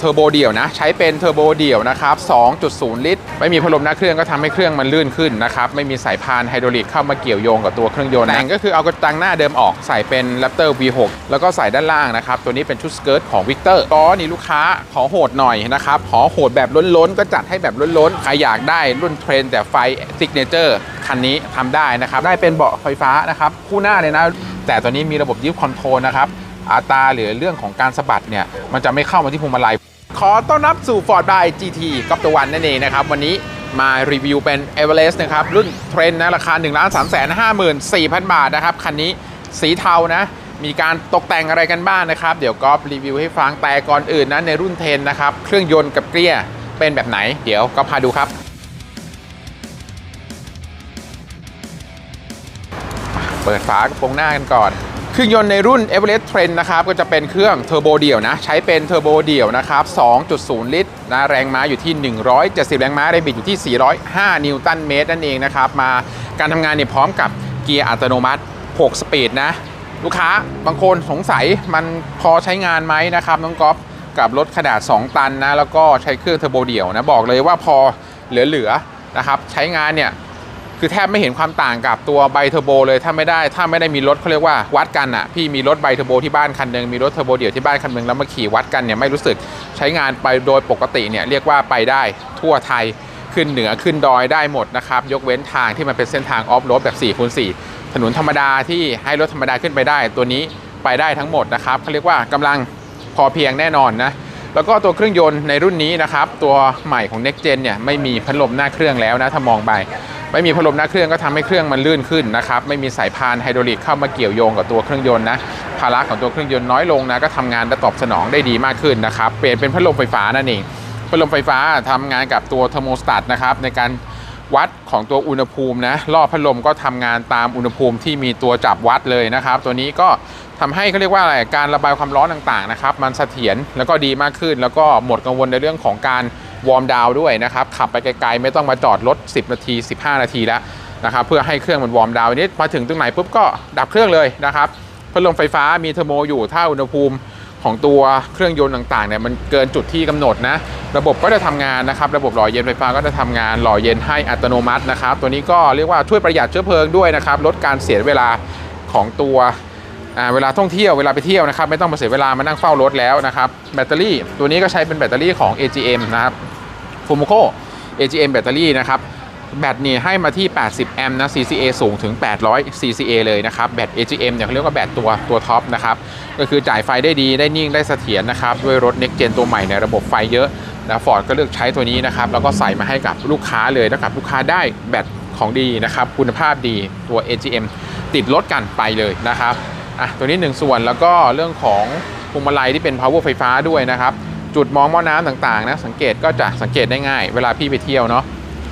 เทอร์โบเดี่ยวนะ ใช้เป็นเทอร์โบเดี่ยวนะครับ 2.0 ลิตร ไม่มีพัดลมหน้าเครื่องก็ทำให้เครื่องมันลื่นขึ้นนะครับ ไม่มีสายพานไฮดรอลิกเข้ามาเกี่ยวโยงกับตัวเครื่องยนต์แต่งก็คือเอากระจังหน้าเดิมออกใส่เป็น Raptor V6 แล้วก็ใส่ด้านล่างนะครับ ตัวนี้เป็นชุดสเกิร์ตของ Victor ก็นี่ลูกค้าขอโหดหน่อยนะครับ ขอโหดแบบล้นๆ ก็จัดให้แบบล้นๆ ใครอยากได้รุ่นเทรนแต่ไฟซิกเนเจอร์คันนี้ทำได้นะครับ ได้เป็นเบาะไฟฟ้านะครับคู่หน้าเลยนะ แต่ตัวนี้มีระบบยิปคอนโทรลนะครับอัตราหรือเรื่องของการสะบัดเนี่ยมันจะไม่เข้ามาที่พวงมาลัย ขอต้อนรับสู่ Ford by GT ก๊อปตะวันนั่นเองนะครับ วันนี้มารีวิวเป็น e v e r e s t นะครับ รุ่นเทรนนะราคา 1 3 5 4 0 0 0 บาทนะครับ คันนี้สีเทานะ มีการตกแต่งอะไรกันบ้างนะครับ เดี๋ยวก๊อฟรีวิวให้ฟังแต่ก่อนอื่นนะในรุ่นเทรนนะครับ เครื่องยนต์กับเกียร์เป็นแบบไหน เดี๋ยวก็พาดูครับ เปิดฝากระโปรงหน้ากันก่อน เครื่องยนต์ในรุ่น Everest Trend นะครับก็จะเป็นเครื่องเทอร์โบเดี่ยวนะ ใช้เป็นเทอร์โบเดี่ยวนะครับ 2.0 ลิตรนะแรงม้าอยู่ที่ 170 แรงม้าแรงบิดอยู่ที่ 405 นิวตันเมตรนั่นเองนะครับ มาการทำงานเนี่ยพร้อมกับเกียร์อัตโนมัติ 6 สปีดนะ ลูกค้าบางคนสงสัยมันพอใช้งานไหมนะครับน้องก๊อฟกับรถขนาด 2 ตันนะแล้วก็ใช้เครื่องเทอร์โบเดี่ยวนะบอกเลยว่าพอเหลือๆนะครับใช้งานเนี่ย คือแทบไม่เห็นความต่างกับตัวไบเทอร์โบเลยถ้าไม่ได้ถ้าไม่ได้มีรถเขาเรียกว่าวัดกันอะพี่มีรถไบเทอร์โบที่บ้านคันหนึ่งมีรถเทอร์โบเดี่ยวที่บ้านคันหนึ่งแล้วมาขี่วัดกันเนี่ยไม่รู้สึกใช้งานไปโดยปกติเนี่ยเรียกว่าไปได้ทั่วไทยขึ้นเหนือขึ้นดอยได้หมดนะครับยกเว้นทางที่มันเป็นเส้นทางออฟโรดแบบ4คูณ4ถนนธรรมดาที่ให้รถธรรมดาขึ้นไปได้ ตัวนี้ไปได้ทั้งหมดนะครับเขาเรียกว่ากำลังพอเพียงแน่นอนนะแล้วก็ตัวเครื่องยนต์ในรุ่นนี้นะครับตัวใหม่ของ Next Gen เนี่ยไม่มีพัดลมหน้าเครื่องแล้วนะถ้ามองไป ไม่มีพัดลมหน้าเครื่องก็ทำให้เครื่องมันลื่นขึ้นนะครับไม่มีสายพานไฮดรอลิกเข้ามาเกี่ยวโยงกับตัวเครื่องยนต์นะภาระของตัวเครื่องยนต์น้อยลงนะก็ทำงานและตอบสนองได้ดีมากขึ้นนะครับเปลี่ยนเป็นพัดลมไฟฟ้านั่นเองพัดลมไฟฟ้าทำงานกับตัวเทอร์โมสตัตนะครับในการวัดของตัวอุณหภูมินะรอบพัดลมก็ทำงานตามอุณหภูมิที่มีตัวจับวัดเลยนะครับ ตัวนี้ก็ทำให้เขาเรียกว่าอะไรการระบายความร้อนต่างๆนะครับมันเสถียรแล้วก็ดีมากขึ้น แล้วก็หมดกังวลในเรื่องของการ วอร์มดาวด้วยนะครับ ขับไปไกลๆ ไม่ต้องมาจอดรถ 10 นาที 15 นาทีแล้วนะครับ เพื่อให้เครื่องมันวอร์มดาวน์นิดมาถึงตรงไหนปุ๊บก็ดับเครื่องเลยนะครับพัดลมไฟฟ้ามีเทอร์โมอยู่ถ้าอุณหภูมิของตัวเครื่องยนต์ต่างๆเนี่ยมันเกินจุดที่กำหนดนะ ระบบก็จะทำงานนะครับ ระบบหล่อเย็นไฟฟ้าก็จะทำงานหล่อเย็นให้อัตโนมัตินะครับ ตัวนี้ก็เรียกว่าช่วยประหยัดเชื้อเพลิงด้วยนะครับ ลดการเสียเวลาของตัว เวลาท่องเที่ยวเวลาไปเที่ยวนะครับไม่ต้องมาเสียเวลามานั่งเฝ้ารถแล้วนะครับแบตเตอรี่ตัวนี้ก็ใช้เป็นแบตเตอรี่ของ AGM นะครับฟูมโค AGM แบตเตอรี่นะครับแบตนี่ให้มาที่ 80 แอมป์นะ CCA สูงถึง 800 CCA เลยนะครับ แบต AGM เนี่ยเขาเรียกว่าแบตตัวตัวท็อปนะครับ ก็คือจ่ายไฟได้ดี ได้นิ่ง ได้เสถียรนะครับ ด้วยรถ Next Gen ตัวใหม่ในระบบไฟเยอะนะฟอร์ดก็เลือกใช้ตัวนี้นะครับ แล้วก็ใส่มาให้กับลูกค้าเลยนะครับลูกค้าได้แบตของดีนะครับ คุณภาพดีตัว AGM ติดรถกันไปเลยนะครับ อะตัวนี้หนึ่งส่วนแล้วก็เรื่องของพวงมาลัยที่เป็น power ไฟฟ้าด้วยนะครับ จุดมองหม้อน้ำต่างๆนะสังเกตก็จะสังเกตได้ง่าย เวลาพี่ไปเที่ยวเนาะ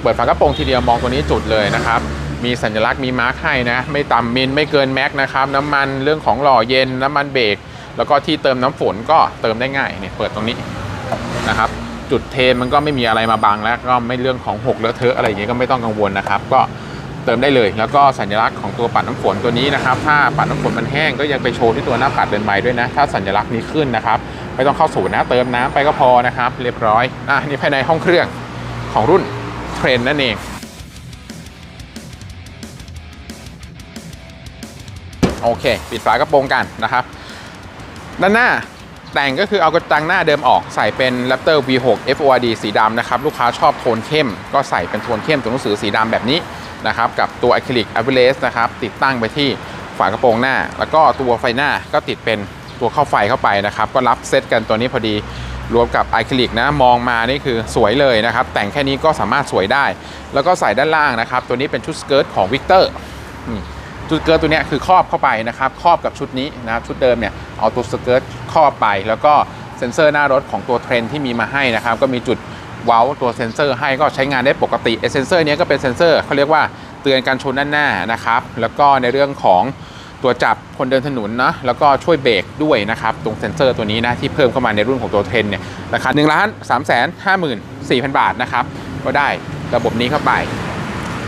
เปิดฝากระโปรงทีเดียวมองตัวนี้จุดเลยนะครับมีสัญลักษณ์มีมาร์คให้นะ ไม่ต่ำมิลไม่เกินแม็กนะครับ น้ำมันเรื่องของหล่อเย็น น้ำมันเบรกแล้วก็ที่เติมน้ำฝนก็เติมได้ง่ายเนี่ยเปิดตรงนี้นะครับ จุดเทมันก็ไม่มีอะไรมาบังแล้วก็ไม่เรื่องของหกเลอะเทอะอะไรอย่างเงี้ยก็ไม่ต้องกังวลนะครับ ก็ เติมได้เลย แล้วก็สัญลักษณ์ของตัวปัดน้ำฝนตัวนี้นะครับ ถ้าปัดน้ำฝนมันแห้งก็ยังไปโชว์ที่ตัวหน้าปัดเดินใหม่ด้วยนะ ถ้าสัญลักษณ์นี้ขึ้นนะครับไม่ต้องเข้าศูนย์นะเติมน้ำไปก็พอนะครับ เรียบร้อยอะนี่ภายในห้องเครื่องของรุ่นเทรนนั่นเองโอเค ปิดฝากระโปรงกันนะครับ ด้านหน้าแต่งก็คือเอากระจังหน้าเดิมออกใส่เป็น Raptor V6 FORD สีดำนะครับ ลูกค้าชอบโทนเข้ม ก็ใส่เป็นโทนเข้มตัวหนังสือสีดำแบบนี้ นะครับกับตัวอะคริลิก a v e r a g e นะครับติดตั้งไปที่ฝากระโปรงหน้า แล้วก็ตัวไฟหน้าก็ติดเป็นตัวเข้าไฟเข้าไปนะครับ ก็รับเซตกันตัวนี้พอดีรวมกับอะคริลิกนะมองมานี่คือสวยเลยนะครับ แต่งแค่นี้ก็สามารถสวยได้ แล้วก็ใส่ด้านล่างนะครับ ตัวนี้เป็นชุดสเกิร์ตของ Victor นี่ชุดสเกิร์ตตัวเนี้ยคือครอบเข้าไปนะครับครอบกับชุดนี้นะครับชุดเดิมเนี่ยเอาตัวสเกิร์ตครอบไป แล้วก็เซ็นเซอร์หน้ารถของตัวเทรนที่มีมาให้นะครับ ก็มีจุด เว้าตัวเซ็นเซอร์ให้ก็ใช้งานได้ปกติไอเซ็นเซอร์นี้ก็เป็นเซ็นเซอร์เขาเรียกว่าเตือนการชนด้านหน้านะครับ แล้วก็ในเรื่องของตัวจับคนเดินถนนนะแล้วก็ช่วยเบรกด้วยนะครับ ตรงเซ็นเซอร์ตัวนี้นะที่เพิ่มเข้ามาในรุ่นของตัวเทรนเนี่ยราคาหนึ่งล้านสามแสนห้าหมื่นสี่พันบาทนะครับ ก็ได้ระบบนี้เข้าไป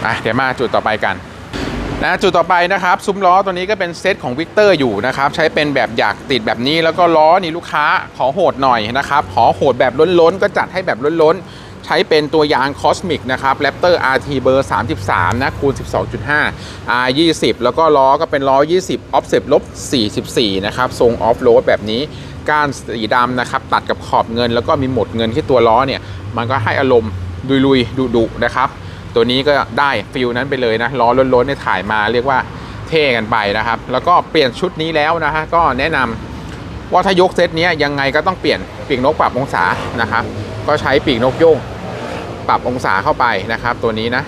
อะเดี๋ยวมาจุดต่อไปกัน นะจุดต่อไปนะครับ ซุ้มล้อตัวนี้ก็เป็นเซตของวิกเตอร์อยู่นะครับ ใช้เป็นแบบอยากติดแบบนี้ แล้วก็ล้อนี่ลูกค้าขอโหดหน่อยนะครับขอโหดแบบล้นๆ ก็จัดให้แบบล้นๆ ใช้เป็นตัวยางคอสมิกนะครับ Raptor RT เบอร์ 33 นะคูณ 12.5 R 20แล้วก็ล้อก็เป็นล้อ 20 offset ลบ44 นะครับ ทรงออฟโรดแบบนี้ก้านสีดำนะครับ ตัดกับขอบเงิน แล้วก็มีหมดเงินที่ตัวล้อเนี่ย มันก็ให้อารมณ์ลุยๆดุๆนะครับ ตัวนี้ก็ได้ฟิลนั้นไปเลยนะล้อล้นๆเนี่ยถ่ายมาเรียกว่าเท่กันไปนะครับ แล้วก็เปลี่ยนชุดนี้แล้วนะฮะก็แนะนำว่าถ้ายกเซตนี้ยังไงก็ต้องเปลี่ยนปีกนกปรับองศานะครับ ก็ใช้ปีกนกโยงปรับองศาเข้าไปนะครับ ตัวนี้นะ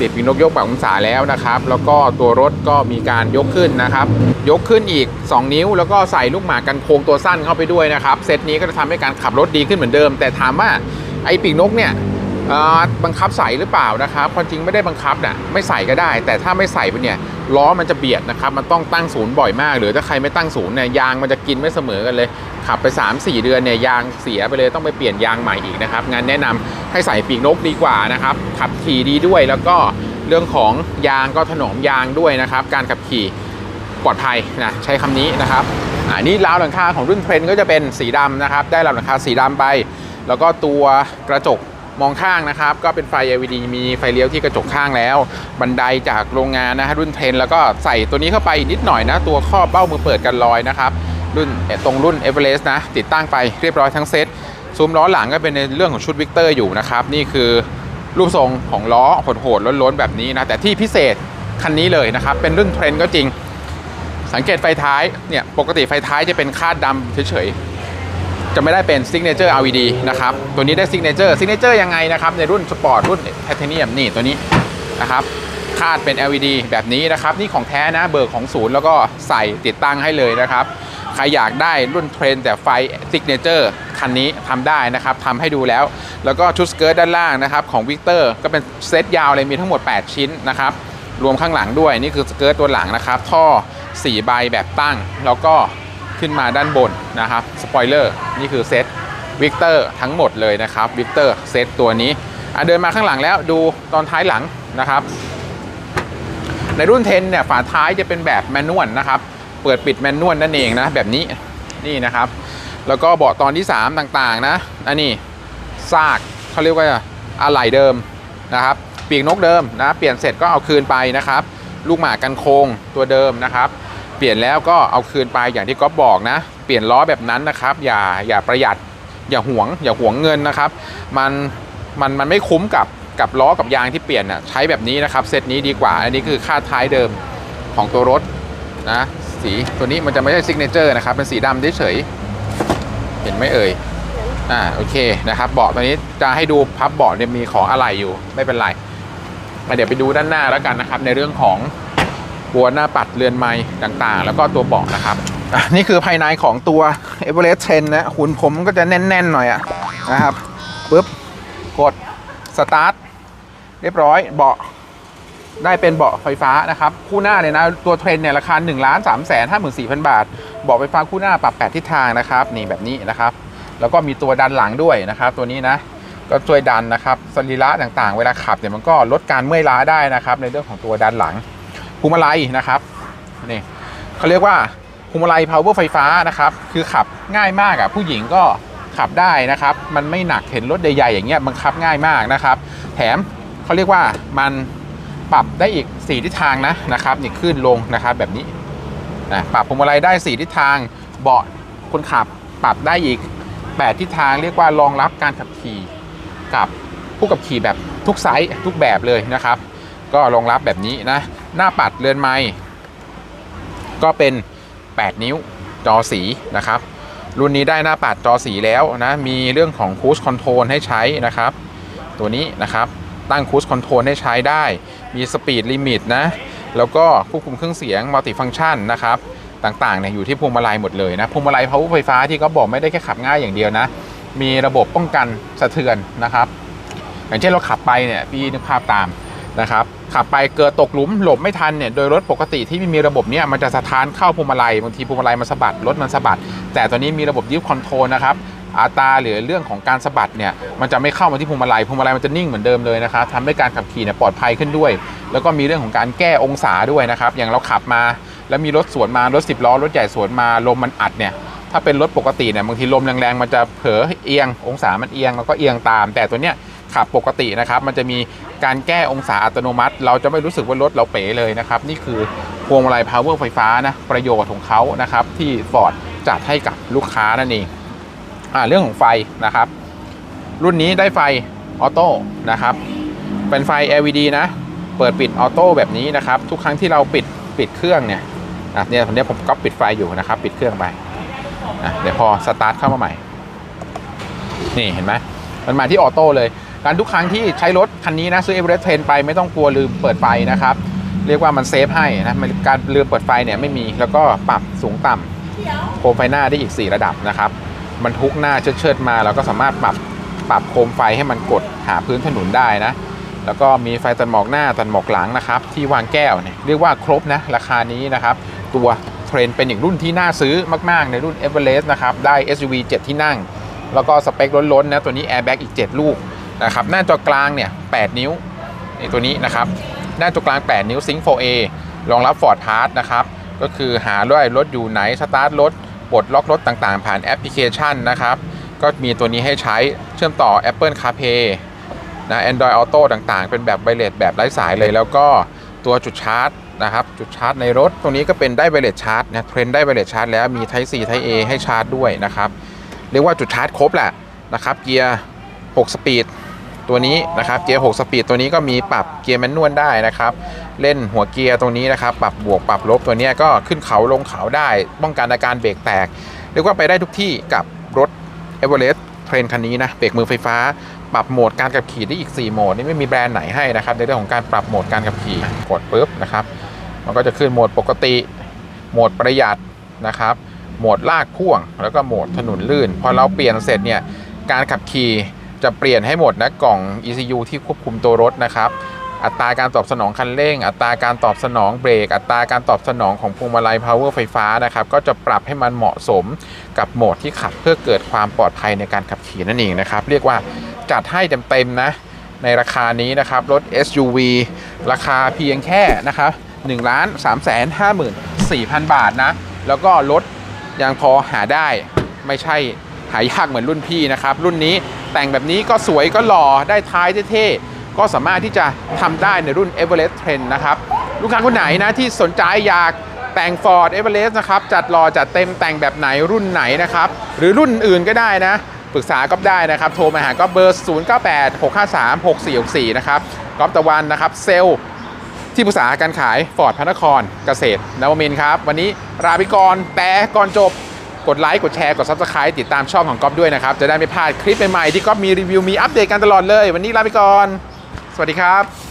ติดปีกนกโยกปรับองศาแล้วนะครับ แล้วก็ตัวรถก็มีการยกขึ้นนะครับ ยกขึ้นอีก 2 นิ้ว แล้วก็ใส่ลูกหมากกันโค้งตัวสั้นเข้าไปด้วยนะครับเซตนี้ก็จะทำให้การขับรถดีขึ้นเหมือนเดิม แต่ถามว่าไอ้ปีกนกเนี่ย บังคับใส่หรือเปล่านะครับความจริงไม่ได้บังคับนะไม่ใส่ก็ได้ แต่ถ้าไม่ใส่ไปเนี่ยล้อมันจะเบียดนะครับ มันต้องตั้งศูนย์บ่อยมาก หรือถ้าใครไม่ตั้งศูนย์เนี่ยยางมันจะกินไม่เสมอกันเลย ขับไป 3-4 เดือนเนี่ยยางเสียไปเลยต้องไปเปลี่ยนยางใหม่อีกนะครับงานแนะนำให้ใส่ปีกนกดีกว่านะครับขับขี่ดีด้วยแล้วก็เรื่องของยางก็ถนอมยางด้วยนะครับ การขับขี่ปลอดภัยนะใช้คำนี้นะครับอ่านี่ราวหลังคาของรุ่นเทรนก็จะเป็นสีดำนะครับ ได้ราวหลังคาสีดำไป แล้วก็ตัวกระจก มองข้างนะครับ ก็เป็นไฟ LED มีไฟเลี้ยวที่กระจกข้างแล้ว บันไดจากโรงงานนะฮะรุ่นเทรนแล้วก็ใส่ตัวนี้เข้าไปอีกนิดหน่อยนะ ตัวครอบเบ้ามือเปิดกันลอยนะครับ รุ่นตรงรุ่น e v e r e s t นะ ติดตั้งไปเรียบร้อยทั้งเซตซุ้มล้อหลังก็เป็นในเรื่องของชุดวิกเตอร์อยู่นะครับ นี่คือรูปทรงของล้อโหดๆล้นๆแบบนี้นะ แต่ที่พิเศษคันนี้เลยนะครับ เป็นรุ่นเทรนก็จริง สังเกตไฟท้ายเนี่ยปกติไฟท้ายจะเป็นคาดดำเฉยๆ จะไม่ได้เป็น Signature LED นะครับ ตัวนี้ได้ Signature Signature ยังไงนะครับ ในรุ่นสปอร์ตรุ่น Titanium นี่ตัวนี้นะครับคาดเป็น LED แบบนี้นะครับ นี่ของแท้นะเบิกของศูนย์แล้วก็ใส่ติดตั้งให้เลยนะครับ ใครอยากได้รุ่นเทรนแต่ไฟ Signature คันนี้ทำได้นะครับทำให้ดูแล้ว แล้วก็ชุดสเกิร์ตด้านล่างนะครับ ของ Victor ก็เป็นเซตยาวเลยมีทั้งหมด 8 ชิ้นนะครับ รวมข้างหลังด้วยนี่คือสเกิร์ตตัวหลังนะครับ ท่อ 4 ใบแบบตั้ง แล้วก็ ขึ้นมาด้านบนนะครับสปอยเลอร์นี่คือเซตวิกเตอร์ทั้งหมดเลยนะครับวิกเตอร์เซตตัวนี้เดินมาข้างหลังแล้วดูตอนท้ายหลังนะครับ ในรุ่น10เนี่ยฝาท้ายจะเป็นแบบแมนนวลนะครับ เปิดปิดแมนนวลนั่นเองนะแบบนี้นี่นะครับ แล้วก็เบาะตอนที่ 3 ต่างๆนะอันนี้ซากเขาเรียกว่าอะไหล่เดิมนะครับ ปีกนกเดิมนะ เปลี่ยนเสร็จก็เอาคืนไปนะครับ ลูกหมากกันโคงตัวเดิมนะครับ เปลี่ยนแล้วก็เอาคืนไปอย่างที่ก๊อฟบอกนะ เปลี่ยนล้อแบบนั้นนะครับ อย่าอย่าประหยัด อย่าหวง อย่าหวงเงินนะครับ มันมันมันไม่คุ้มกับกับล้อกับยางที่เปลี่ยนน่ะใช้แบบนี้นะครับเซตนี้ดีกว่า อันนี้คือค่าท้ายเดิมของตัวรถนะสีตัวนี้มันจะไม่ใช่ซิกเนเจอร์นะครับ เป็นสีดำเฉยเห็นไหมเอ่ยอ่าโอเคนะครับเบาะตัวนี้จะให้ดูพับเบาะเนี่ยมีของอะไรอยู่ไม่เป็นไรมาเดี๋ยวไปดูด้านหน้าแล้วกันนะครับ ในเรื่องของ บัวหน้าปัดเรือนไม้ต่างๆ แล้วก็ตัวเบาะนะครับอะนี่คือภายในของตัว e v e r e s t Trend นะหุ่นผมก็จะแน่นๆหน่อยอะนะครับปุ๊บกดสตาร์ทเรียบร้อยเบาะได้เป็นเบาะไฟฟ้านะครับ คู่หน้าเนี่ยนะ ตัวเทรนเนี่ยราคา1นึ่งล้านสามแสนห้าหมื่นสี่พันบาท เบาะไฟฟ้าคู่หน้าปรับ 8 ทิศทางนะครับ นี่แบบนี้นะครับ แล้วก็มีตัวดันหลังด้วยนะครับ ตัวนี้นะ ก็ช่วยดันนะครับสรีระต่างๆ เวลาขับเนี่ยมันก็ลดการเมื่อยล้าได้นะครับ ในเรื่องของตัวดันหลัง พวงมาลัยนะครับนี่เขาเรียกว่าพวงมาลัย power ไฟฟ้านะครับ คือขับง่ายมากอะผู้หญิงก็ขับได้นะครับ มันไม่หนักเห็นรถใหญ่ๆอย่างเงี้ยบังคับง่ายมากนะครับ แถมเขาเรียกว่ามันปรับได้อีก 4 ทิศทางนะนะครับนี่ขึ้นลงนะครับแบบนี้นะปรับพวงมาลัยได้ 4 ทิศทางเบาะคนขับปรับได้อีก 8 ทิศทางเรียกว่ารองรับการขับขี่กับผู้ขับขี่แบบทุกไซส์ทุกแบบเลยนะครับ ก็รองรับแบบนี้นะ หน้าปัดเรือนไม้ก็เป็น 8 นิ้วจอสีนะครับ รุ่นนี้ได้หน้าปัดจอสีแล้วนะ มีเรื่องของ Cruise Control ให้ใช้นะครับ ตัวนี้นะครับตั้ง Cruise Control ให้ใช้ได้ มี Speed Limit นะ แล้วก็ควบคุมเครื่องเสียง Multi Function นะครับต่างๆเนี่ยอยู่ที่พวงมาลัยหมดเลยนะพวงมาลัย power ไฟฟ้าที่เขาบอกไม่ได้แค่ขับง่ายอย่างเดียวนะ มีระบบป้องกันสะเทือนนะครับ อย่างเช่นเราขับไปเนี่ยพี่นึกภาพตาม นะครับขับไปเกิดตกหลุมหลบไม่ทันเนี่ยโดยรถปกติที่ไม่มีระบบเนี้ยมันจะสะท้านเข้าพวงมาลัยบางทีพวงมาลัยมันสะบัดรถมันสะบัด แต่ตัวนี้มีระบบยิปคอนโทรลนะครับอัตราหรือเรื่องของการสะบัดเนี่ยมันจะไม่เข้ามาที่พวงมาลัยพวงมาลัยมันจะนิ่งเหมือนเดิมเลยนะครับทำให้การขับขี่เนี่ยปลอดภัยขึ้นด้วย แล้วก็มีเรื่องของการแก้องศาด้วยนะครับอย่างเราขับมา แล้วมีรถสวนมารถ10ล้อรถใหญ่สวนมาลมมันอัดเนี่ยถ้าเป็นรถปกติเนี่ยบางทีลมแรงๆมันจะเผลอเอียงองศามันเอียงแล้วก็เอียงตาม แต่ตัวเนี้ย ขับปกตินะครับมันจะมีการแก้องศาอัตโนมัติ เราจะไม่รู้สึกว่ารถเราเป๋เลยนะครับนี่คือพวงมาลัย power ไฟฟ้านะประโยชน์ของเขานะครับที่ Ford จัดให้กับลูกค้านั่นเองอ่าเรื่องของไฟนะครับ รุ่นนี้ได้ไฟออโต้นะครับเป็นไฟ LED นะ เปิดปิดออโต้แบบนี้นะครับ ทุกครั้งที่เราปิดปิดเครื่องเนี่ยอะเนี่ยตอนนี้ผมก็ปิดไฟอยู่นะครับ ปิดเครื่องไปอะเดี๋ยวพอสตาร์ทเข้ามาใหม่ นี่เห็นไหมมันมาที่ออโต้เลย การทุกครั้งที่ใช้รถคันนี้นะซื้อเอเวอเรสต์เทนไปไม่ต้องกลัวลืมเปิดไฟนะครับ เรียกว่ามันเซฟให้นะการลืมเปิดไฟเนี่ยไม่มีแล้วก็ปรับสูงต่ำโคมไฟหน้าได้อีก 4 ระดับนะครับมันทุกหน้าเชิดๆมาเราก็สามารถปรับปรับโคมไฟให้มันกดหาพื้นถนนได้นะ แล้วก็มีไฟตัดหมอกหน้าตัดหมอกหลังนะครับ ที่วางแก้วเนี่ยเรียกว่าครบนะราคานี้นะครับ ตัวเทรนเป็นอีกรุ่นที่น่าซื้อมากๆ ในรุ่น e v e r e s t นะครับ ได้ SUV 7 ที่นั่ง แล้วก็สเปคล้นๆนะตัวนี้ Airbag อีก 7 ลูก นะครับหน้าจอกลางเนี่ย8นิ้วนี่ตัวนี้นะครับหน้าจอกลาง 8 นิ้ว Sync 4A รองรับ Ford Pass นะครับก็คือหาด้วยรถอยู่ไหนสตาร์ทรถปลดล็อกรถต่างๆ ผ่านแอปพลิเคชันนะครับก็มีตัวนี้ให้ใช้เชื่อมต่อ Apple CarPlay นะ Android Auto ต่างๆ เป็นแบบไวเลสแบบไร้สายเลย แล้วก็ตัวจุดชาร์จนะครับจุดชาร์จในรถ ตรงนี้ก็เป็นได้ไวเลสชาร์จนะเทรนได้ไวเลสชาร์จแล้วมี Type C Type A ให้ชาร์จด้วยนะครับ เรียกว่าจุดชาร์จครบแหละนะครับเกียร์ 6 สปีด ตัวนี้นะครับเกียร์6สปีดตัวนี้ก็มีปรับเกียร์แมนนวลได้นะครับ เล่นหัวเกียร์ตรงนี้นะครับ ปรับบวกปรับลบตัวนี้ก็ขึ้นเขาลงเขาได้ ป้องกันอาการเบรกแตกเรียกว่าไปได้ทุกที่กับรถ e v e r e s t เทรนคันนี้นะเบรกมือไฟฟ้า ปรับโหมดการขับขี่ได้อีก 4 โหมดนี่ไม่มีแบรนด์ไหนให้นะครับในเรื่องของการปรับโหมดการขับขี่กดปุ๊บนะครับ มันก็จะขึ้นโหมดปกติ โหมดประหยัดนะครับ โหมดลากพ่วงแล้วก็โหมดถนนลื่น พอเราเปลี่ยนเสร็จเนี่ยการขับขี่ จะเปลี่ยนให้หมดนะกล่อง ECU ที่ควบคุมตัวรถนะครับอัตราการตอบสนองคันเร่ง อัตราการตอบสนองเบรก อัตราการตอบสนองของพวงมาลัย power ไฟฟ้านะครับ ก็จะปรับให้มันเหมาะสมกับโหมดที่ขับเพื่อเกิดความปลอดภัยในการขับขี่นั่นเองนะครับ เรียกว่าจัดให้เต็มๆนะ ในราคานี้นะครับ รถ SUV ราคาเพียงแค่นะครับ1ล้าน3แสน54,000 บาทนะ แล้วก็รถยังพอหาได้ไม่ใช่หายากเหมือนรุ่นพี่นะครับ รุ่นนี้ แต่งแบบนี้ก็สวยก็หล่อได้ท้ายเท่ๆก็สามารถที่จะทำได้ในรุ่น Everest Trend นะครับ ลูกค้าคนไหนนะที่สนใจอยากแต่ง Ford Everest นะครับ จัดรอจัดเต็มแต่งแบบไหนรุ่นไหนนะครับ หรือรุ่นอื่นก็ได้นะ ปรึกษาก็ได้นะครับ โทรมาหาก็เบอร์ 098 653 6464 นะครับก๊อฟตะวันนะครับ เซลที่ปรึกษาการขายฟอร์ดพระนครเกษตรนวมินครับ วันนี้ลาไปก่อนแต่ก่อนจบ กดไลค์กดแชร์กด Subscribe ติดตามช่องของก๊อฟด้วยนะครับ จะได้ไม่พลาดคลิปใหม่ๆที่ก๊อฟมีรีวิวมีอัปเดตกันตลอดเลย วันนี้ลาไปก่อน สวัสดีครับ